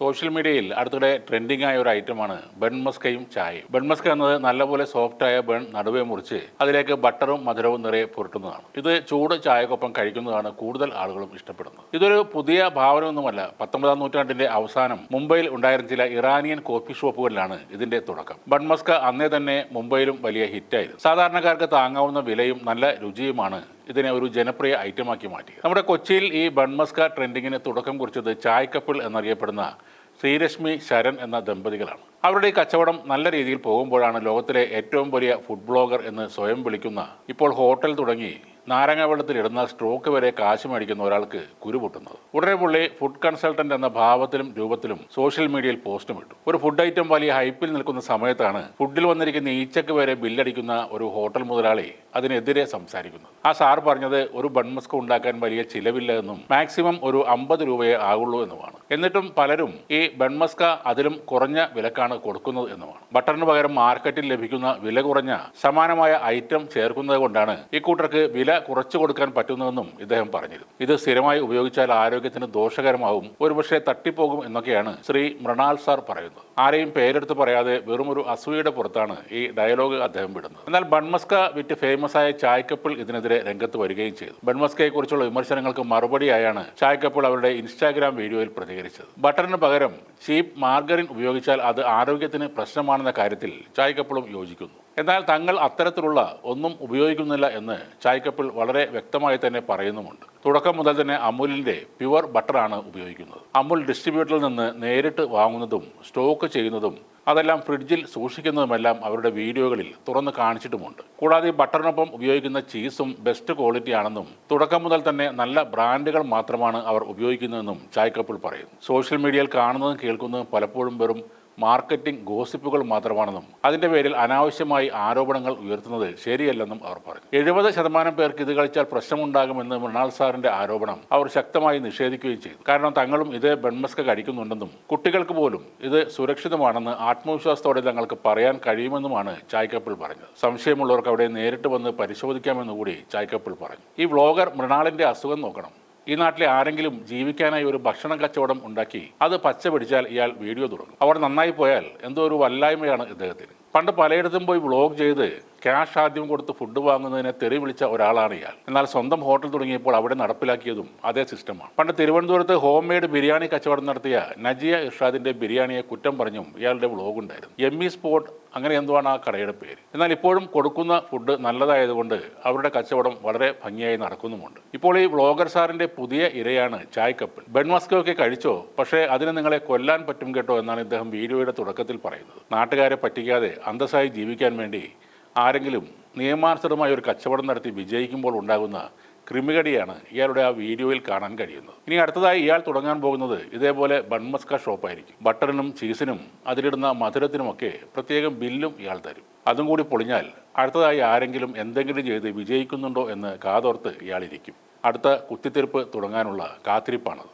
Social മീഡിയയിൽ അടുത്തിടെ trending ആയ ഒരു ഐറ്റമാണ് ബൺമസ്കയും ചായയും. ബൺമസ്ക എന്നത് നല്ലപോലെ സോഫ്റ്റായ ബൺ നടുവേ മുറിച്ച് അതിലേക്ക് ബട്ടറും മധുരവും നിറയെ പുരട്ടുന്നതാണ്. ഇത് ചൂട് ചായക്കൊപ്പം കഴിക്കുന്നതാണ് കൂടുതൽ ആളുകളും ഇഷ്ടപ്പെടുന്നത്. ഇതൊരു പുതിയ ഭാവനയൊന്നുമല്ല. പത്തൊമ്പതാം നൂറ്റാണ്ടിന്റെ അവസാനം മുംബൈയിൽ ഉണ്ടായിരുന്ന ചില ഇറാനിയൻ കോഫി ഷോപ്പുകളിലാണ് ഇതിന്റെ തുടക്കം. ബൺമസ്ക അന്നേ തന്നെ മുംബൈയിലും വലിയ ഹിറ്റായിരുന്നു സാധാരണക്കാർക്ക് താങ്ങാവുന്ന വിലയും നല്ല രുചിയുമാണ് ഇതിനെ ഒരു ജനപ്രിയ ഐറ്റമാക്കി മാറ്റി. നമ്മുടെ കൊച്ചിയിൽ ഈ ബൺമസ്ക ട്രെൻഡിങ്ങിന് തുടക്കം കുറിച്ചത് ചായക്കപ്പിൾ എന്നറിയപ്പെടുന്ന ശ്രീരശ്മി ശരൺ എന്ന ദമ്പതികളാണ്. അവരുടെ ഈ കച്ചവടം നല്ല രീതിയിൽ പോകുമ്പോഴാണ് ലോകത്തിലെ ഏറ്റവും വലിയ ഫുഡ് ബ്ലോഗർ എന്ന് സ്വയം വിളിക്കുന്ന ഇപ്പോൾ ഹോട്ടൽ തുടങ്ങി നാരങ്ങ വെള്ളത്തിൽ ഇടുന്ന സ്ട്രോക്ക് വരെ കാശ് മേടിക്കുന്ന ഒരാൾക്ക് കുരുപൊട്ടുന്നത് ഉടനെ പുള്ളി ഫുഡ് കൺസൾട്ടന്റ് എന്ന ഭാവത്തിലും രൂപത്തിലും സോഷ്യൽ മീഡിയയിൽ പോസ്റ്റും ഇട്ടു. ഒരു ഫുഡ് ഐറ്റം വലിയ ഹൈപ്പിൽ നിൽക്കുന്ന സമയത്താണ് ഫുഡിൽ വന്നിരിക്കുന്ന ഈച്ചക്ക് വരെ ബില്ലടിക്കുന്ന ഒരു ഹോട്ടൽ മുതലാളി അതിനെതിരെ സംസാരിക്കുന്നത്. ആ സാർ പറഞ്ഞത് ഒരു ബൺമസ്ക് ഉണ്ടാക്കാൻ വലിയ ചിലവില്ല എന്നും മാക്സിമം ഒരു അമ്പത് രൂപയെ ആകുള്ളൂ എന്നുമാണ്. എന്നിട്ടും പലരും ഈ ബൺമസ്ക അതിലും കുറഞ്ഞ വിലക്കാണ് കൊടുക്കുന്നത് എന്നുമാണ്. ബട്ടറിന് പകരം മാർക്കറ്റിൽ ലഭിക്കുന്ന വില കുറഞ്ഞ സമാനമായ ഐറ്റം ചേർക്കുന്നത് കൊണ്ടാണ് ഇക്കൂട്ടർക്ക് കൂട്ടർക്ക് വില കുറച്ചു കൊടുക്കാൻ പറ്റുന്നതെന്നും ഇദ്ദേഹം പറഞ്ഞിരുന്നു. ഇത് സ്ഥിരമായി ഉപയോഗിച്ചാൽ ആരോഗ്യത്തിന് ദോഷകരമാവും ഒരുപക്ഷെ തട്ടിപ്പോകും എന്നൊക്കെയാണ് ശ്രീ മൃണാൽ സാർ പറയുന്നത്. ആരെയും പേരെടുത്ത് പറയാതെ വെറും ഒരു അസൂയയുടെ പുറത്താണ് ഈ ഡയലോഗ് അദ്ദേഹം വിടുന്നത്. എന്നാൽ ബൺമസ്ക വിറ്റ് ഫേമസ് ആയ ചായക്കപ്പിൾ ഇതിനെതിരെ രംഗത്ത് വരികയും ചെയ്തു. ബൺമസ്കയെ കുറിച്ചുള്ള വിമർശനങ്ങൾക്ക് മറുപടിയായാണ് ചായക്കപ്പിൾ അവരുടെ ഇൻസ്റ്റാഗ്രാം വീഡിയോയിൽ പ്രതികരിച്ചത്. ബട്ടറിന് പകരം ചീപ്പ് മാർഗറിൻ ഉപയോഗിച്ചാൽ അത് ആരോഗ്യത്തിന് പ്രശ്നമാണെന്ന കാര്യത്തിൽ ചായക്കപ്പിളും യോജിക്കുന്നു. എന്നാൽ തങ്ങൾ അത്തരത്തിലുള്ള ഒന്നും ഉപയോഗിക്കുന്നില്ല എന്ന് ചായക്കപ്പിൽ വളരെ വ്യക്തമായി തന്നെ പറയുന്നുമുണ്ട്. തുടക്കം മുതൽ തന്നെ അമുലിന്റെ പ്യുവർ ബട്ടറാണ് ഉപയോഗിക്കുന്നത്. അമുൽ ഡിസ്ട്രിബ്യൂട്ടറിൽ നിന്ന് നേരിട്ട് വാങ്ങുന്നതും സ്റ്റോക്ക് ചെയ്യുന്നതും അതെല്ലാം ഫ്രിഡ്ജിൽ സൂക്ഷിക്കുന്നതുമെല്ലാം അവരുടെ വീഡിയോകളിൽ തുറന്ന് കാണിച്ചിട്ടുമുണ്ട്. കൂടാതെ ബട്ടറിനൊപ്പം ഉപയോഗിക്കുന്ന ചീസും ബെസ്റ്റ് ക്വാളിറ്റി ആണെന്നും തുടക്കം മുതൽ തന്നെ നല്ല ബ്രാൻഡുകൾ മാത്രമാണ് അവർ ഉപയോഗിക്കുന്നതെന്നും ചായ്ക്കപ്പിൾ പറയുന്നു. സോഷ്യൽ മീഡിയയിൽ കാണുന്നതും കേൾക്കുന്നതും പലപ്പോഴും വെറും മാർക്കറ്റിംഗ് ഗോസിപ്പുകൾ മാത്രമാണെന്നും അതിന്റെ പേരിൽ അനാവശ്യമായി ആരോപണങ്ങൾ ഉയർത്തുന്നത് ശരിയല്ലെന്നും അവർ പറഞ്ഞു. എഴുപത് ശതമാനം പേർക്ക് ഇത് കളിച്ചാൽ പ്രശ്നമുണ്ടാകുമെന്ന് മൃണാൾ സാറിന്റെ ആരോപണം അവർ ശക്തമായി നിഷേധിക്കുകയും ചെയ്തു. കാരണം തങ്ങളും ഇതേ ബൺമസ്ക കഴിക്കുന്നുണ്ടെന്നും കുട്ടികൾക്ക് പോലും ഇത് സുരക്ഷിതമാണെന്ന് ആത്മവിശ്വാസത്തോടെ തങ്ങൾക്ക് പറയാൻ കഴിയുമെന്നുമാണ് ചായ്ക്കപ്പിൾ പറഞ്ഞത്. സംശയമുള്ളവർക്ക് അവിടെ നേരിട്ട് വന്ന് പരിശോധിക്കാമെന്ന് കൂടി ചായ്ക്കപ്പിൾ പറഞ്ഞു. ഈ വ്ളോഗർ മൃണാളിന്റെ അസുഖം നോക്കണം. ഈ നാട്ടിലെ ആരെങ്കിലും ജീവിക്കാനായി ഒരു ഭക്ഷണ കച്ചവടം ഉണ്ടാക്കി അത് പച്ച പിടിച്ചാൽ ഇയാൾ വീഡിയോ തുടങ്ങും. അവിടെ നന്നായി പോയാൽ എന്തോ ഒരു വല്ലായ്മയാണ് ഇദ്ദേഹത്തിന്. പണ്ട് പലയിടത്തും പോയി വ്ളോഗ് ചെയ്ത് ക്യാഷ് ആദ്യം കൊടുത്ത് ഫുഡ് വാങ്ങുന്നതിനെ തെറി വിളിച്ച ഒരാളാണ് ഇയാൾ. എന്നാൽ സ്വന്തം ഹോട്ടൽ തുടങ്ങിയപ്പോൾ അവിടെ നടപ്പിലാക്കിയതും അതേ സിസ്റ്റമാണ് പണ്ട് തിരുവനന്തപുരത്ത് ഹോം മെയ്ഡ് ബിരിയാണി കച്ചവടം നടത്തിയ നജിയ ഇർഷാദിന്റെ ബിരിയാണിയെ കുറ്റം പറഞ്ഞും ഇയാളുടെ വ്ളോഗ് ഉണ്ടായിരുന്നു. എം ഇ സ്പോട്ട് അങ്ങനെ എന്തുവാണ് ആ കടയുടെ പേര്. എന്നാൽ ഇപ്പോഴും കൊടുക്കുന്ന ഫുഡ് നല്ലതായതുകൊണ്ട് അവരുടെ കച്ചവടം വളരെ ഭംഗിയായി നടക്കുന്നുമുണ്ട്. ഇപ്പോൾ ഈ വ്ളോഗർ സാറിന്റെ പുതിയ ഇരയാണ് ചായ് കപ്പിൾ ബെൺമസ്കൊക്കെ കഴിച്ചോ? പക്ഷേ അതിനെ നിങ്ങളെ കൊല്ലാൻ പറ്റും കേട്ടോ എന്നാണ് ഇദ്ദേഹം വീഡിയോയുടെ തുടക്കത്തിൽ പറയുന്നത്. നാട്ടുകാരെ പറ്റിക്കാതെ അന്തസ്സായി ജീവിക്കാൻ വേണ്ടി ആരെങ്കിലും നിയമാനുസൃതമായ ഒരു കച്ചവടം നടത്തി വിജയിക്കുമ്പോൾ ഉണ്ടാകുന്ന ക്രിമികടിയാണ് ഇയാളുടെ ആ വീഡിയോയിൽ കാണാൻ കഴിയുന്നത്. ഇനി അടുത്തതായി ഇയാൾ തുടങ്ങാൻ പോകുന്നത് ഇതേപോലെ ബൺമസ്ക ഷോപ്പായിരിക്കും. ബട്ടറിനും ചീസിനും അതിലിടുന്ന മധുരത്തിനുമൊക്കെ പ്രത്യേകം ബില്ലും ഇയാൾ തരും. അതും കൂടി പൊളിഞ്ഞാൽ അടുത്തതായി ആരെങ്കിലും എന്തെങ്കിലും ചെയ്ത് വിജയിക്കുന്നുണ്ടോ എന്ന് കാതോർത്ത് ഇയാളിരിക്കും. അടുത്ത കുത്തിത്തിരിപ്പ് തുടങ്ങാനുള്ള കാത്തിരിപ്പാണത്.